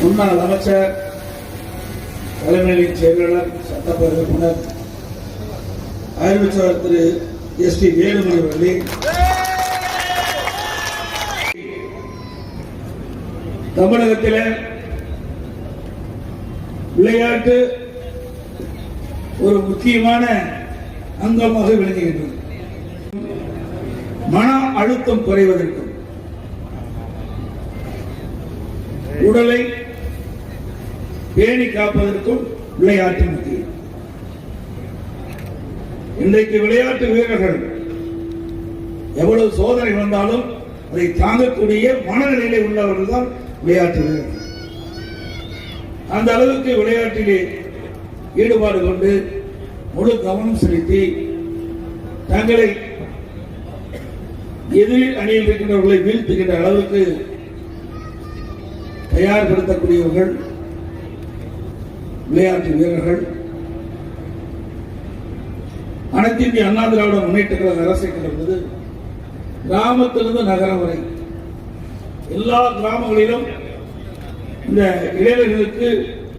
முன்னாள் அமைச்சர் தலைமையின் செயலாளர் சட்டப்பேரவை உறுப்பினர் அறிவிச்சவர் திரு எஸ் டி வேலுமணி அவர்களே. தமிழகத்தில் விளையாட்டு ஒரு முக்கியமான அங்கமாக விளங்குகின்றது. மன அழுத்தம் குறைவதற்கும் உடலை பேணி காப்பதற்கும் விளையாட்டு முக்கியம். இன்றைக்கு விளையாட்டு வீரர்கள் எவ்வளவு சோதனை வந்தாலும் அதை தாங்கக்கூடிய மனநிலை உள்ளவர்கள் தான் விளையாட்டு வீரர்கள். அந்த அளவுக்கு விளையாட்டிலே ஈடுபாடு கொண்டு முழு கவனம் செலுத்தி தங்களை எதிரில் அணியில் இருக்கின்றவர்களை வீழ்த்துகின்ற அளவுக்கு தயார்படுத்தக்கூடியவர்கள் விளையாட்டு வீரர்கள். அனைத்து இந்திய அண்ணா திராவிட முன்னேற்ற கழக அரசை கிடந்தது கிராமத்திலிருந்து நகரம் வரை எல்லா கிராமங்களிலும் இந்த இளைஞர்களுக்கு